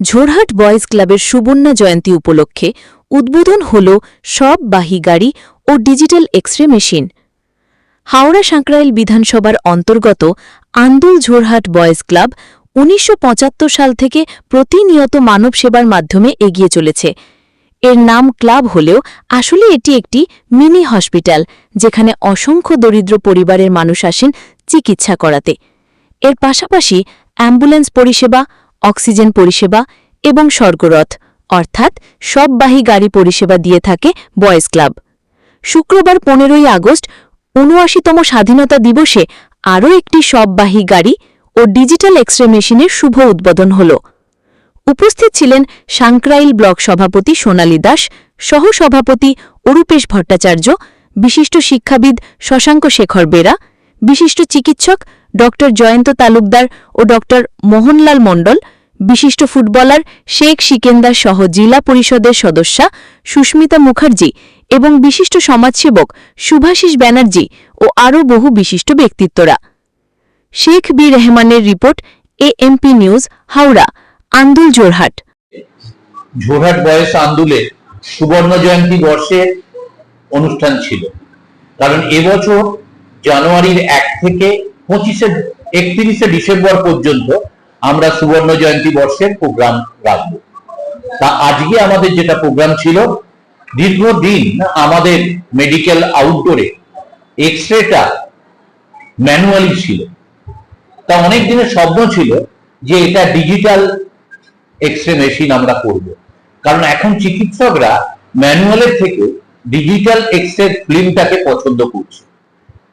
Jorhat boys ক্লাবের সুবর্ণা জয়ন্তী উপলক্ষে উদ্বোধন হল সব বাহী গাড়ি ও digital X ray machine. Howrah Sankrail বিধানসভার অন্তর্গত আন্দুল ঝোরহাট বয়েজ ক্লাব উনিশশো পঁচাত্তর সাল থেকে প্রতিনিয়ত মানব সেবার মাধ্যমে এগিয়ে চলেছে। এর নাম ক্লাব হলেও আসলে এটি একটি মিনি হসপিটাল, যেখানে অসংখ্য দরিদ্র পরিবারের মানুষ আসেন চিকিৎসা করাতে। এর পাশাপাশি অ্যাম্বুলেন্স পরিষেবা অক্সিজেন পরিষেবা এবং স্বর্গরথ, অর্থাৎ সববাহী গাড়ি পরিষেবা দিয়ে থাকে বয়েজ ক্লাব। শুক্রবার পনেরোই আগস্ট উনআশিতম স্বাধীনতা দিবসে আরও একটি সববাহী গাড়ি ও ডিজিটাল এক্স রে মেশিনের শুভ উদ্বোধন হল। উপস্থিত ছিলেন সাংক্রাইল ব্লক সভাপতি সোনালী দাস, সহসভাপতি অরূপেশ ভট্টাচার্য, বিশিষ্ট শিক্ষাবিদ শশাঙ্ক শেখর বেরা, বিশিষ্ট চিকিৎসক ড জয়ন্ত তালুকদার ও ড মোহনলাল মণ্ডল বিশিষ্ট ফুটবলার শেখ সিকেন্দার সহ জেলা পরিষদের সদস্যা সুস্মিতা মুখার্জি এবং বিশিষ্ট সমাজসেবক শুভাশিস ব্যানার্জি ও আরও বহু বিশিষ্ট ব্যক্তিত্বরা। Sheikh B রেহমানের report, AMP news, Howrah, Andul Jorhat. Jorhat বয়স আন্দোলে সুবর্ণ জয়ন্তী বর্ষের অনুষ্ঠান ছিল। কারণ এবছর জানুয়ারির এক থেকে পঁচিশে, একত্রিশে ডিসেম্বর পর্যন্ত আমরা সুবর্ণ জয়ন্তী বর্ষের প্রোগ্রাম রাখব। তা আজকে আমাদের যেটা প্রোগ্রাম ছিল, দীর্ঘদিন আমাদের মেডিকেল আউটডোরে এক্স রেটা ম্যানুয়ালি ছিল। তা অনেক দিনের স্বপ্ন ছিল যে এটা ডিজিটাল এক্স রে মেশিন আমরা করব। কারণ এখন চিকিৎসকরা ম্যানুয়ালের থেকে ডিজিটাল এক্স রে ফিল্মটাকে পছন্দ করছে।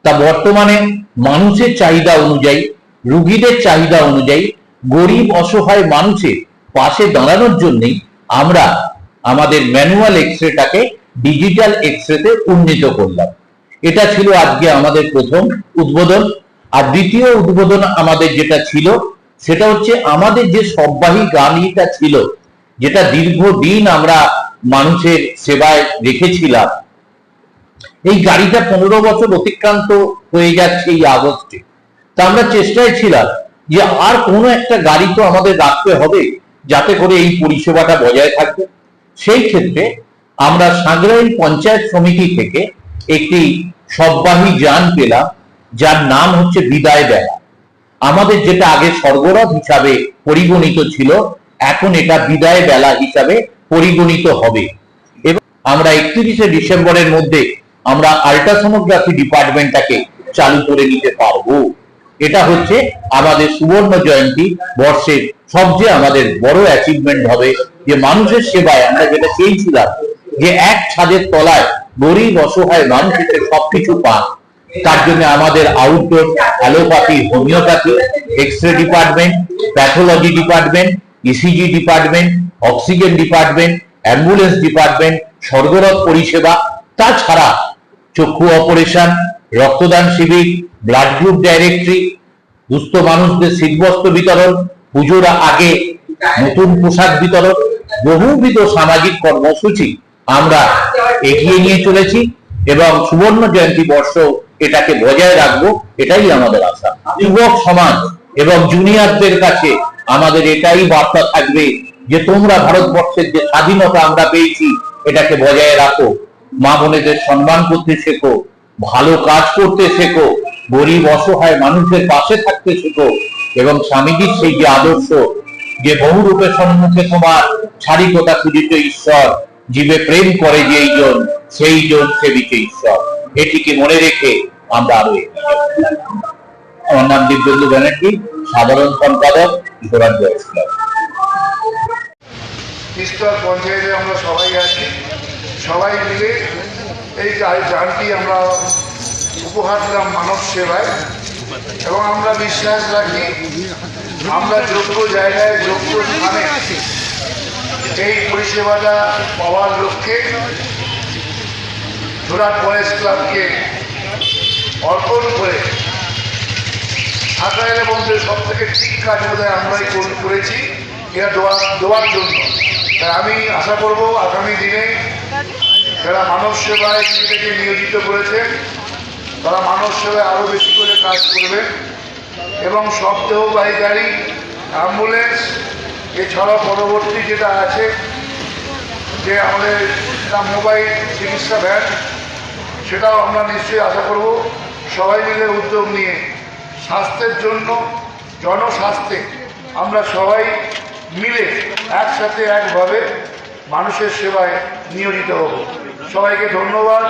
তা বর্তমানে মানুষের চাহিদা অনুযায়ী, রুগীদের চাহিদা অনুযায়ী গরিব অসহায় মানুষের পাশে দাঁড়ানোর জন্যই আমরা আমাদের ম্যানুয়াল এক্স রেটাকে ডিজিটাল এক্স রেতে উন্নীত করলাম। এটা ছিল আজকে আমাদের প্রথম উদ্বোধন। আর দ্বিতীয় উদ্বোধন আমাদের যেটা ছিল, সেটা হচ্ছে আমাদের যে সববাহী গাড়িটা ছিল, যেটা দীর্ঘদিন আমরা মানুষের সেবায় রেখেছিলাম, এই গাড়িটা পনেরো বছর অতিক্রান্ত হয়ে যাচ্ছে এই আগস্টে। তা আমরা চেষ্টায় ছিলাম যে আর কোনো একটা গাড়ি তো আমাদের রাখতে হবে যাতে করে এই পরিষেবাটা বজায় থাকবে। সেই ক্ষেত্রে আমরা সাঁকরাইল পঞ্চায়েত সমিতি থেকে একটি সববাহী যান পেলাম, যার নাম হচ্ছে বিদায় বেলা। আমাদের যেটা আগে স্বর্গরথ হিসাবে পরিগণিত ছিল, এখন এটা বিদায় বেলা হিসাবে পরিগণিত হবে। এবং আমরা একত্রিশে ডিসেম্বরের মধ্যে আমরা আল্ট্রাসোনোগ্রাফি ডিপার্টমেন্টটাকে চালু করে নিতে পারব। এটা হচ্ছে আমাদের সুবর্ণ জয়ন্তী বর্ষের সবচেয়ে আমাদের বড় অ্যাচিভমেন্ট হবে যে মানুষের সেবায় আমরা যেটা চেয়েছিলাম যে এক ছাদের তলায় গরিব অসহায় মানুষ সবকিছু পান। তার জন্য আমাদের outdoor allopathy homeopathy X ray department pathology department ECG department oxygen department ambulance department স্বর্গরথ পরিষেবা, তাছাড়া চক্ষু অপারেশন রক্তদান শিবির ব্লাড গ্রুপ ডাইরেক্টরি দুস্থ মানুষদের শীতবস্ত্র বিতরণ, পুজোর আগে নতুন পোশাক বিতরণ, বহুবিধ সামাজিক কর্মসূচি আমরা এগিয়ে নিয়ে চলেছি এবং সুবর্ণ জয়ন্তী বর্ষ এটাকে বজায় রাখব, এটাই আমাদের আশা। যুবক সমাজ এবং জুনিয়রদের কাছে আমাদের এটাই বার্তা থাকবে যে তোমরা ভারতবর্ষের যে স্বাধীনতা আমরা পেয়েছি, এটাকে বজায় রাখো। মা বোনেদের সম্মান করতে শেখো। ভালো কাজ করতে শেখো, গরিব অসহায় মানুষের পাশে থাকতে শেখো এবং স্বামীজির সেই যে আদর্শ, যে বহু রূপে সম্মুখে তোমার ছাড়িকতা খুঁজিত ঈশ্বর, জীবে প্রেম করে যেই জন সেই জন সেবিকে ঈশ্বর। এটিকে মনে রেখে আমরা আরও। আমার নাম দিব্যেন্দু ব্যানার্জি, সাধারণ সম্পাদক ঘোরার ক্লাব তিস্তর পঞ্চায়েতে আমরা সবাই আছি। সবাই মিলে এই যানটি আমরা উপহার দিলাম মানব সেবায়। এবং আমরা বিশ্বাস রাখি, আমরা যোগ্য জায়গায়, যোগ্য স্থানে এই পরিষেবাটা পাওয়ার লক্ষ্যে জোড়াট বয়েজ ক্লাবকে অর্পণ করে সাঁকরাইলের মধ্যে সব থেকে ঠিক কাজ বোধহয় আমরাই করে- করেছি এটা দেওয়ার জন্য। তাই আমি আশা করব আগামী দিনে যারা মানব সেবায় নিজেদেরকে নিয়োজিত করেছেন, তারা মানব সেবায় আরও বেশি করে কাজ করবে এবং সব দেহবাহী গাড়ি অ্যাম্বুলেন্স এছাড়া পরবর্তী যেটা আছে, যে আমাদের মোবাইল চিকিৎসা ভ্যান, সেটাও আমরা নিশ্চয়ই আশা করব। সবাই মিলে উদ্যোগ নিয়ে স্বাস্থ্যের জন্য, জনস্বাস্থ্যে আমরা সবাই মিলে একসাথে একভাবে মানুষের সেবায় নিয়োজিত হব। সবাইকে ধন্যবাদ।